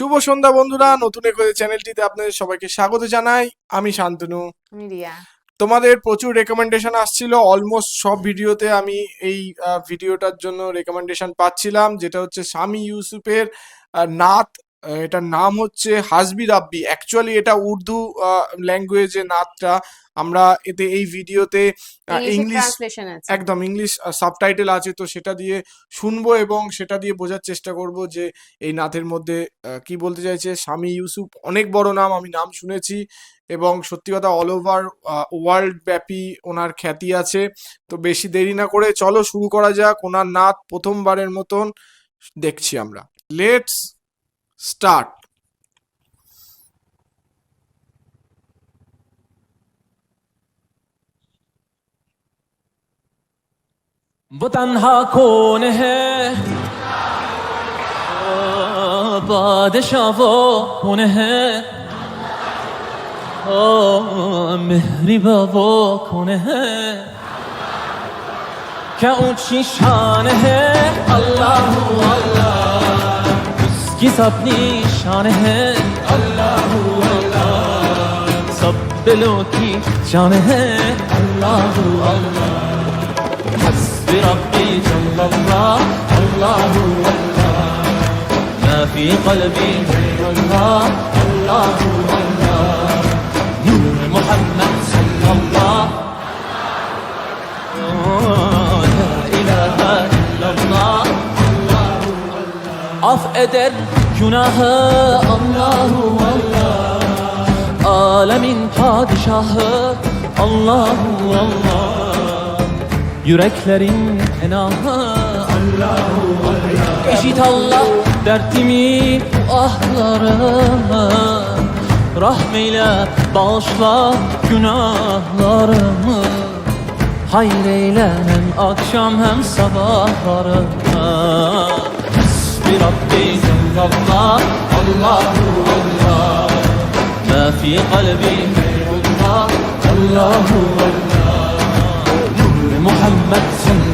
শুভ সন্ধ্যা বন্ধুরা নতুন এক চ্যানেলটিতে আপনাদের সবাইকে স্বাগত জানাই। আমি শান্তনু। রিয়া। তোমাদের প্রচুর রেকমেন্ডেশন আসছিল অলমোস্ট সব ভিডিওতে আমি এই ভিডিওটার জন্য রেকমেন্ডেশন পাচ্ছিলাম যেটা হচ্ছে স্বামী ইউসুফের নাত এটার নাম হচ্ছে হাসবি রাব্বি অ্যাকচুয়ালি এটা উর্দু ল্যাঙ্গুয়েজে নাতটা আমরা এতে এই ভিডিওতে ইংলিশ একদম ইংলিশ সাবটাইটেল আছে তো সেটা দিয়ে শুনব এবং সেটা দিয়ে বোঝার চেষ্টা করব যে এই নাথের মধ্যে কি বলতে চাইছে? স্বামী ইউসুফ অনেক বড় নাম আমি নাম শুনেছি এবং সত্যি কথা অল ওভার ওয়ার্ল্ড ব্যাপী ওনার খ্যাতি আছে। তো বেশি দেরি না করে চলো শুরু করা যাক ওনার নাথ প্রথমবারের মতন দেখছি আমরা। Let's start وہ تنہا کون ہے؟ بادشاہ وہ کون ہے؟ مہری وہ کون ہے؟ کیا اونچی شان ہے؟ اللہ اللہ۔ اس کی سب شان ہے۔ اللہ اللہ۔ سب دلوں کی جان ہے۔ اللہ اللہ۔ بربي جل الله الله الله ما في قلبي غير الله الله الله نور محمد صلى الله لا إله إلا الله الله Affeder günahı Allahu Allah Alemin padişahı Allahu Allah Yüreklerin Allahu Allah Eşit Allah dertimi ahlarımı Rahmeyle bağışla günahlarımı. Hayır eyle hem akşam hem sabahlarımı Hasbi Rabbi cellallah Allahu Allah Ma fi kalbi Allahu Allah Matson.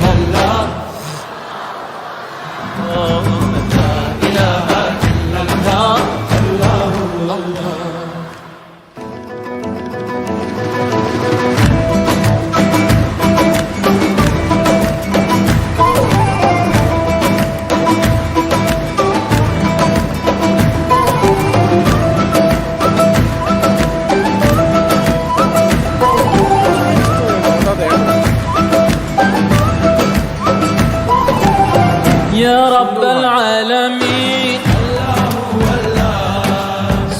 يا رب العالمين.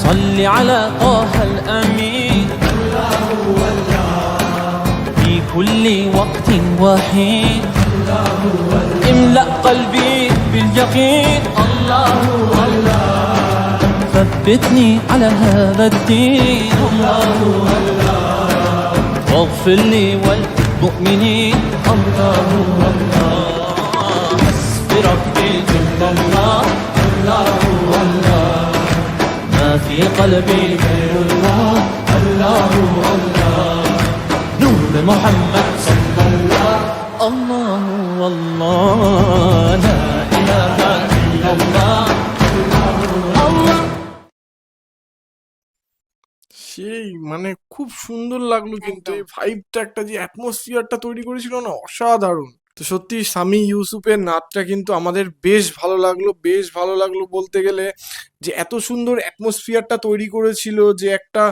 صل على طه الأمين. في كل وقت وحين. املأ قلبي باليقين. الله الله ثبتني على هذا الدين. الله الله واغفر لي والمؤمنين الله الله حسبي ربي جل الله الله الله ما في قلبي غير الله الله الله نور محمد صلى الله الله الله لا إله إلا الله الله সেই মানে খুব সুন্দর লাগলো কিন্তু এই ভাইবটা একটা যে অ্যাটমসফিয়ারটা তৈরি করেছিল না অসাধারণ তো সত্যি স্বামী ইউসুফের নাচটা কিন্তু আমাদের বেশ ভালো লাগল, বেশ ভালো লাগল বলতে গেলে। যে এত সুন্দর অ্যাটমসফিয়ারটা তৈরি করেছিল যে একটা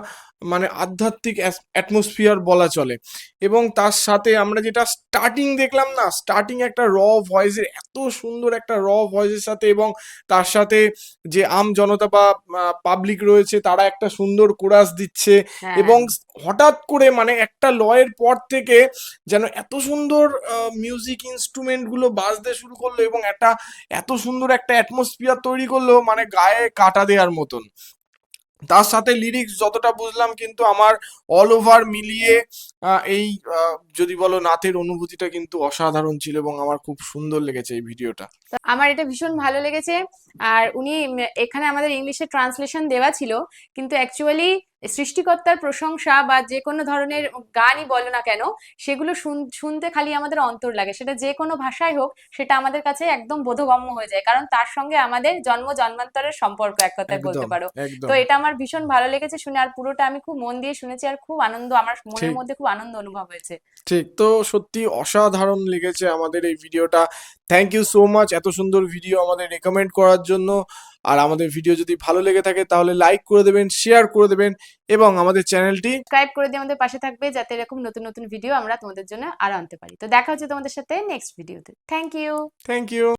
মানে আধ্যাত্মিক অ্যাটমসফিয়ার বলা চলে এবং তার সাথে আমরা যেটা স্টার্টিং দেখলাম না স্টার্টিং একটা র ভয়েসের এত সুন্দর একটা র ভয়েসের সাথে এবং তার সাথে যে আম জনতা বা পাবলিক রয়েছে তারা একটা সুন্দর কোরাস দিচ্ছে হ্যাঁ। এবং হঠাৎ করে মানে একটা লয়ের পর থেকে যেন এত সুন্দর মিউজিক ইনস্ট্রুমেন্টগুলো বাজতে শুরু করল এবং একটা এত সুন্দর একটা অ্যাটমসফিয়ার তৈরি করল মানে গায়ে কাটা দেওয়ার মতন। তার সাথে লিরিক্স যতটা বুঝলাম কিন্তু আমার অল ওভার মিলিয়ে এই যদি বলো নাতের অনুভূতিটা কিন্তু অসাধারণ ছিল এবং আমার খুব সুন্দর লেগেছে এই ভিডিওটা। আমার এটা ভীষণ ভালো লেগেছে। আর উনি, এখানে আমাদের ইংলিশে ট্রান্সলেশন দেওয়া ছিল, কিন্তু অ্যাকচুয়ালি সৃষ্টিকর্তার প্রশংসা বা যে কোনো ধরনের গানই বলো না কেন সেগুলো শুন- শুনতে খালি আমাদের অন্তর লাগে। সেটা যে কোনো ভাষায় হোক সেটা আমাদের কাছে একদম বোধগম্য হয়ে যায়। কারণ তার সঙ্গে আমাদের জন্ম জন্মান্তরের সম্পর্ক এক কথায় বলতে পারো। তো এটা আমার ভীষণ ভালো লেগেছে শুনে আর পুরোটা আমি খুব মন দিয়ে শুনেছি আর খুব আনন্দ আমার মনের মধ্যে খুব আনন্দ অনুভব হয়েছে। ঠিক তো সত্যি অসাধারণ লেগেছে আমাদের এই ভিডিওটা। থ্যাংক ইউ সো মাচ এত সুন্দর ভিডিও আমাদের রেকমেন্ড করার জন্য। আর আমাদের ভিডিও যদি ভালো লেগে থাকে তাহলে লাইক করে দেবেন শেয়ার করে দেবেন এবং আমাদের চ্যানেলটি সাবস্ক্রাইব করে দিয়ে আমাদের পাশে থাকবে যাতে এরকম নতুন নতুন ভিডিও আমরা তোমাদের জন্য আরও আনতে পারি। তো দেখা হচ্ছে তোমাদের সাথে নেক্সট ভিডিওতে থ্যাংক ইউ থ্যাংক ইউ